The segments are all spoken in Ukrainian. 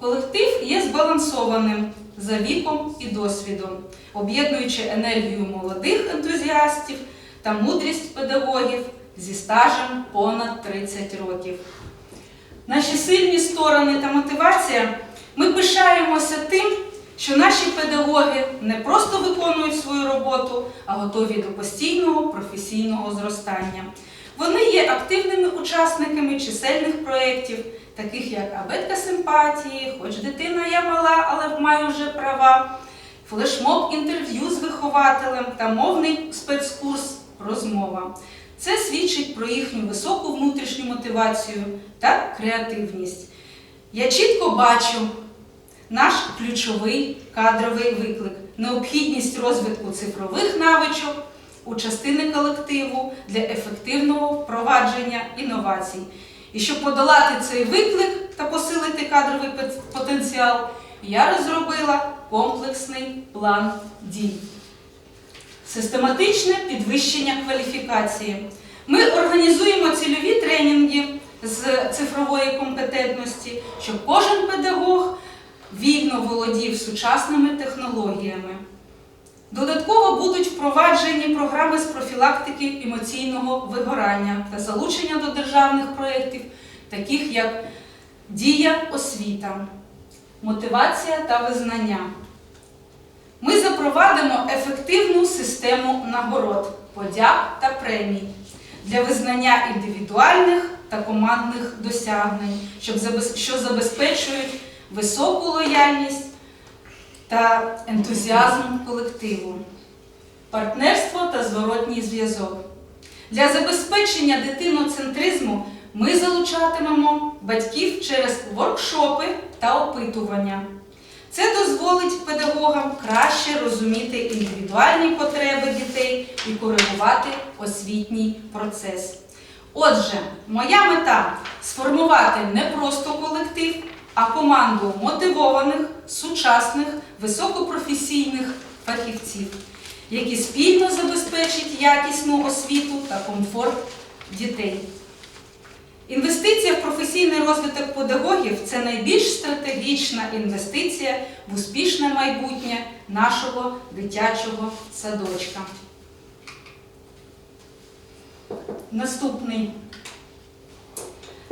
Колектив є збалансованим за віком і досвідом, об'єднуючи енергію молодих ентузіастів та мудрість педагогів зі стажем понад 30 років. Наші сильні сторони та мотивація ми пишаємося тим, що наші педагоги не просто виконують свою роботу, а готові до постійного професійного зростання. Вони є активними учасниками чисельних проєктів, таких як абетка симпатії, хоч дитина я мала, але маю вже права, флешмоб інтерв'ю з вихователем та мовний спецкурс розмова. Це свідчить про їхню високу внутрішню мотивацію та креативність. Я чітко бачу наш ключовий кадровий виклик необхідність розвитку цифрових навичок у частини колективу для ефективного впровадження інновацій. І щоб подолати цей виклик та посилити кадровий потенціал, я розробила комплексний план дій. Систематичне підвищення кваліфікації. Ми організуємо цільові тренінги з цифрової компетентності, щоб кожен педагог вільно володів сучасними технологіями. Впроваджені програми з профілактики емоційного вигорання та залучення до державних проєктів, таких як Дія освіта, мотивація та визнання. Ми запровадимо ефективну систему нагород, подяк та премій для визнання індивідуальних та командних досягнень, що забезпечують високу лояльність та ентузіазм колективу, партнерство та зворотній зв'язок. Для забезпечення дитиноцентризму ми залучатимемо батьків через воркшопи та опитування. Це дозволить педагогам краще розуміти індивідуальні потреби дітей і коригувати освітній процес. Отже, моя мета сформувати не просто колектив, а команду мотивованих, сучасних, високопрофесійних фахівців, які спільно забезпечать якісну освіту та комфорт дітей. Інвестиція в професійний розвиток педагогів це найбільш стратегічна інвестиція в успішне майбутнє нашого дитячого садочка. Наступний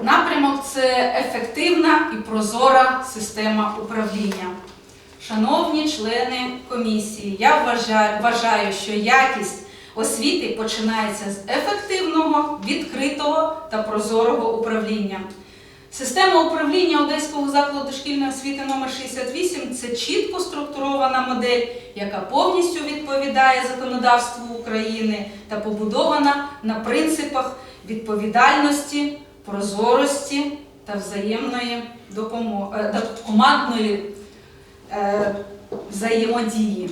напрямок це ефективна і прозора система управління. Шановні члени комісії, я вважаю, вважаю, що якість освіти починається з ефективного, відкритого та прозорого управління. Система управління Одеського закладу дошкільної освіти номер 68 це чітко структурована модель, яка повністю відповідає законодавству України та побудована на принципах відповідальності, прозорості та взаємної допомоги, командної е, взаємодії.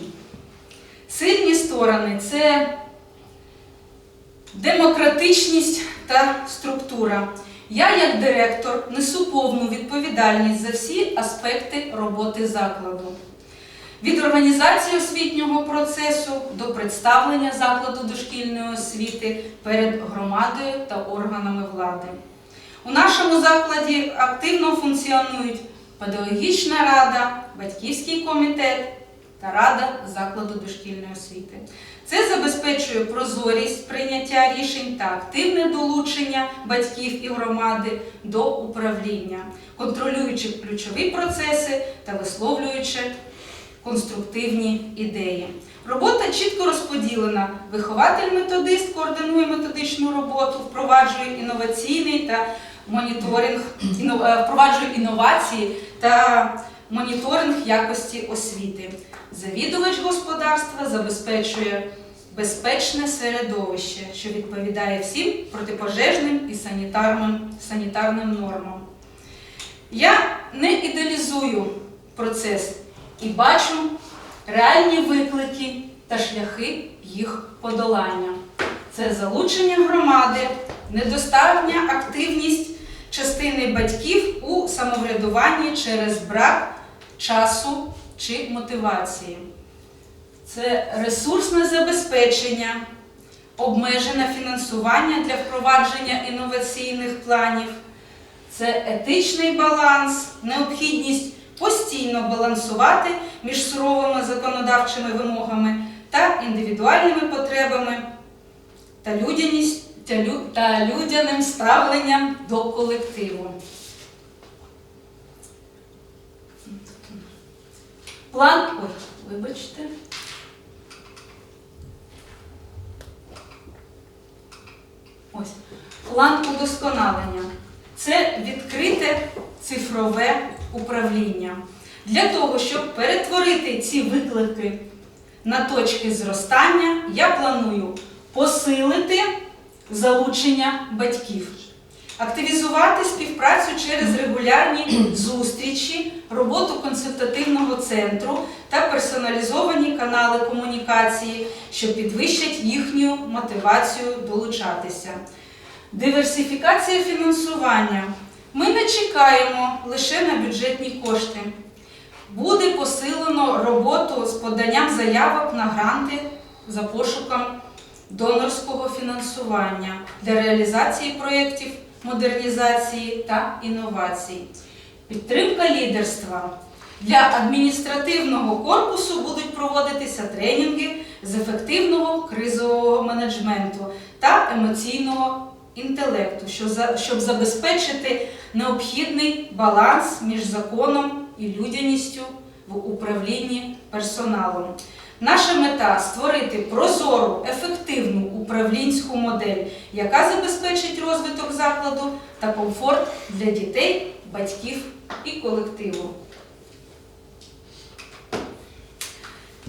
Сильні сторони це демократичність та структура. Я, як директор, несу повну відповідальність за всі аспекти роботи закладу. Від організації освітнього процесу до представлення закладу дошкільної освіти перед громадою та органами влади. У нашому закладі активно функціонують педагогічна рада, батьківський комітет та рада закладу дошкільної освіти. Це забезпечує прозорість прийняття рішень та активне долучення батьків і громади до управління, контролюючи ключові процеси та висловлюючи конструктивні ідеї. Робота чітко розподілена. Вихователь-методист координує методичну роботу, впроваджує інноваційний та моніторинг, е, впроваджує інновації та моніторинг якості освіти. Завідувач господарства забезпечує безпечне середовище, що відповідає всім протипожежним і санітарним, санітарним нормам. Я не ідеалізую процес і бачу реальні виклики та шляхи їх подолання. Це залучення громади, недостатня активність частини батьків у самоврядуванні через брак часу чи мотивації. Це ресурсне забезпечення, обмежене фінансування для впровадження інноваційних планів, це етичний баланс, необхідність постійно балансувати між суровими законодавчими вимогами та індивідуальними потребами та людяність та, людяним ставленням до колективу. План, ой, вибачте. Ось. План удосконалення. Це відкрите цифрове управління. Для того, щоб перетворити ці виклики на точки зростання, я планую посилити залучення батьків, активізувати співпрацю через регулярні зустрічі, роботу консультативного центру та персоналізовані канали комунікації, що підвищать їхню мотивацію долучатися. Диверсифікація фінансування. Ми не чекаємо лише на бюджетні кошти. Буде посилено роботу з поданням заявок на гранти за пошуком донорського фінансування для реалізації проєктів модернізації та інновацій. Підтримка лідерства. Для адміністративного корпусу будуть проводитися тренінги з ефективного кризового менеджменту та емоційного інтелекту, щоб забезпечити необхідний баланс між законом і людяністю в управлінні персоналом. Наша мета створити прозору, ефективну управлінську модель, яка забезпечить розвиток закладу та комфорт для дітей, батьків і колективу.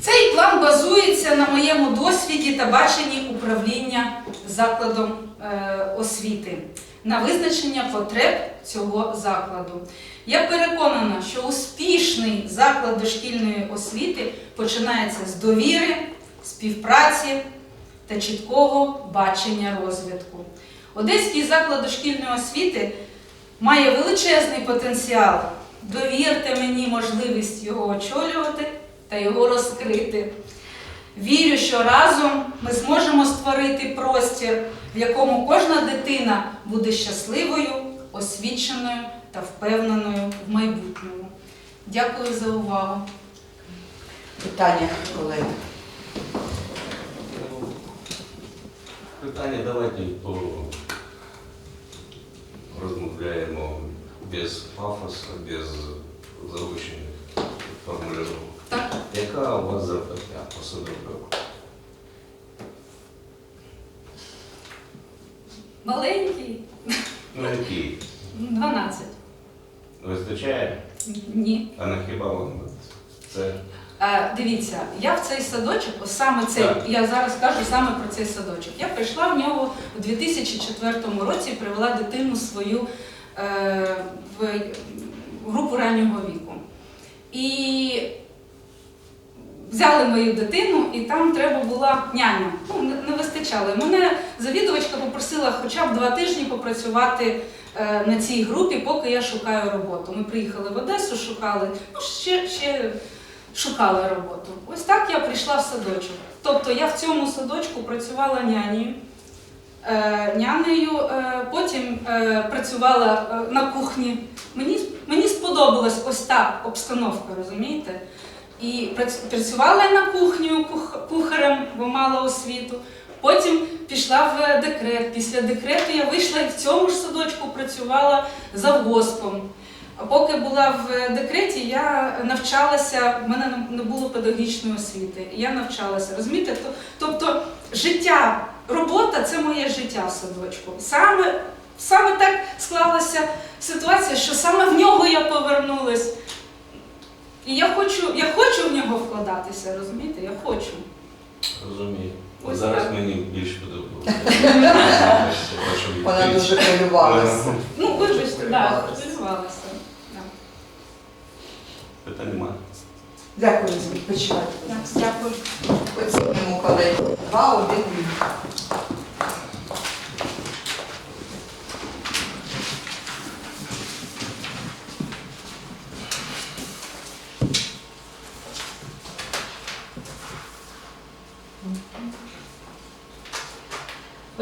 Цей план базується на моєму досвіді та баченні управління закладом е, освіти на визначення потреб цього закладу. Я переконана, що успішний заклад дошкільної освіти починається з довіри, співпраці та чіткого бачення розвитку. Одеський заклад дошкільної освіти має величезний потенціал. Довірте мені можливість його очолювати та його розкрити. Вірю, що разом ми зможемо створити простір, в якому кожна дитина буде щасливою, освіченою та впевненою в майбутньому. Дякую за увагу. Питання, колеги. Питання давайте розмовляємо без пафосу, без завищених формулювань. Так, Яка у вас зарплатня посадового? маленький, Ну які? 12. Вистачає? Ні. А на хіба вам це? Е, дивіться, я в цей садочок, ось саме цей, Так. я зараз кажу саме про цей садочок. Я прийшла в нього у 2004 році і привела дитину свою е, в групу раннього віку. І взяли мою дитину, і там треба була няня. Ну, не, вистачало. Мене завідувачка попросила хоча б два тижні попрацювати е, на цій групі, поки я шукаю роботу. Ми приїхали в Одесу, шукали, ну, ще, ще шукали роботу. Ось так я прийшла в садочок. Тобто я в цьому садочку працювала нянею. Е, нянею, е, потім е, працювала на кухні. Мені, мені сподобалась ось та обстановка, розумієте? І прац- працювала на кухню кухарем, бо мала освіту. Потім пішла в декрет. Після декрету я вийшла і в цьому ж садочку працювала завгоспом. А Поки була в декреті, я навчалася, в мене не- не було педагогічної освіти. і Я навчалася. Розумієте? Тобто життя, робота це моє життя в садочку. Саме, саме так склалася ситуація, що саме в нього я повернулась. І я хочу, я хочу в нього вкладатися, розумієте? Я хочу. Розумію. Ось зараз так. мені більш подобається. Вона дуже хвилювалася. Ну, вибачте, так, Хвилювалася. Питань немає. Дякую за відпочивати. Так, Дякую. Оцінюємо колеги. Два, один,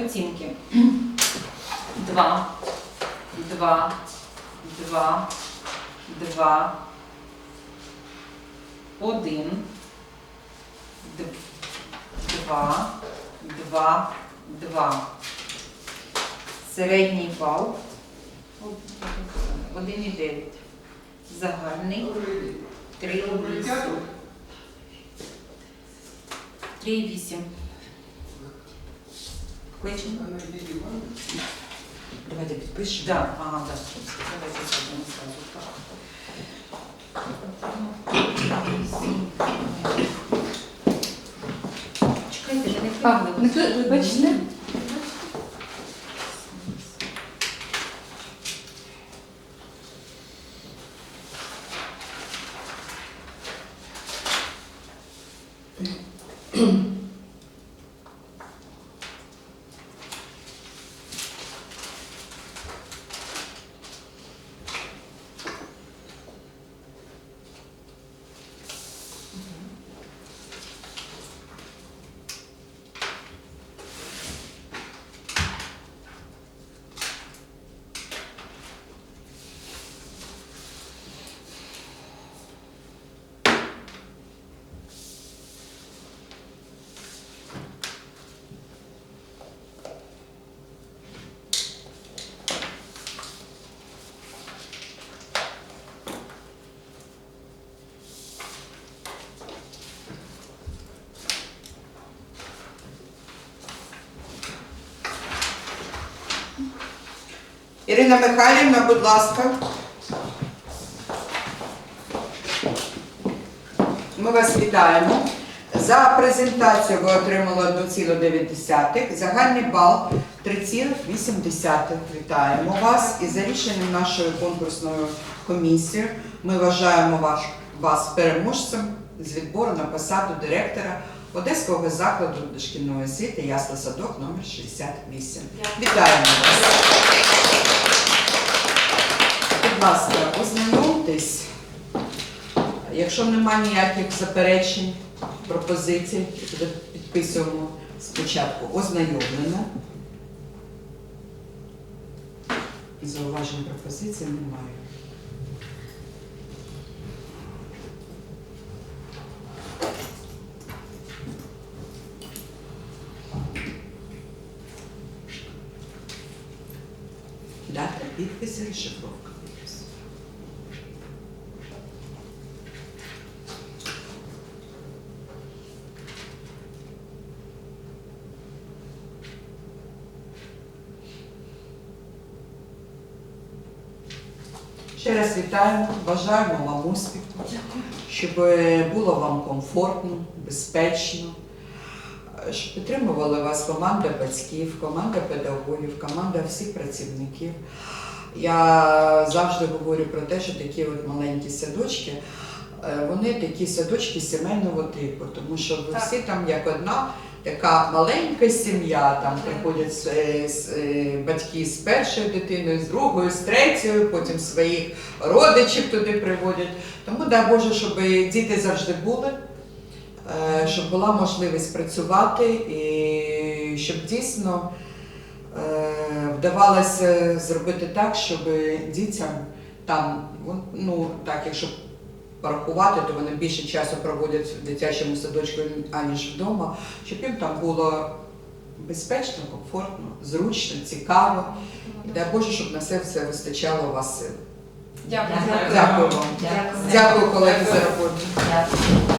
Оцінки. Два, два, два, два, один, д- два, два, два. Середній бал 1,9. Загальний 3,8. 3,8. Кличемо? Давайте підпишемо. Да, ага, да. Давайте зробимо сразу так. Чекайте, я не А, впевнена. не пи- Ірина Михайлівна, будь ласка. Ми вас вітаємо. За презентацію ви отримали 1,9, загальний бал 3,8. Вітаємо вас. І за рішенням нашої конкурсної комісії ми вважаємо вас переможцем з відбору на посаду директора Одеського закладу дошкільної освіти Ясла Садок номер 68. Вітаємо вас. Будь ласка, ознайомтесь. Якщо немає ніяких заперечень, пропозицій, підписуємо спочатку ознайомлено. Зауважень пропозицій немає. Підписи, розшифровка. підпису. Ще раз вітаємо, бажаємо вам успіху, щоб було вам комфортно, безпечно, щоб підтримувала вас команда батьків, команда педагогів, команда всіх працівників. Я завжди говорю про те, що такі от маленькі садочки, е, вони такі садочки сімейного типу, тому що ви всі там як одна така маленька сім'я, там приходять з- е, з- е, батьки з першою дитиною, з другою, з третьою, потім своїх родичів туди приводять. Тому дай Боже, щоб діти завжди були, щоб була можливість працювати і щоб дійсно вдавалося зробити так, щоб дітям там, ну так, якщо порахувати, то вони більше часу проводять в дитячому садочку, аніж вдома, щоб їм там було безпечно, комфортно, зручно, цікаво. І дай Боже, щоб на це все вистачало у вас сил. Дякую. Дякую вам. Дякую. Колеги, за роботу.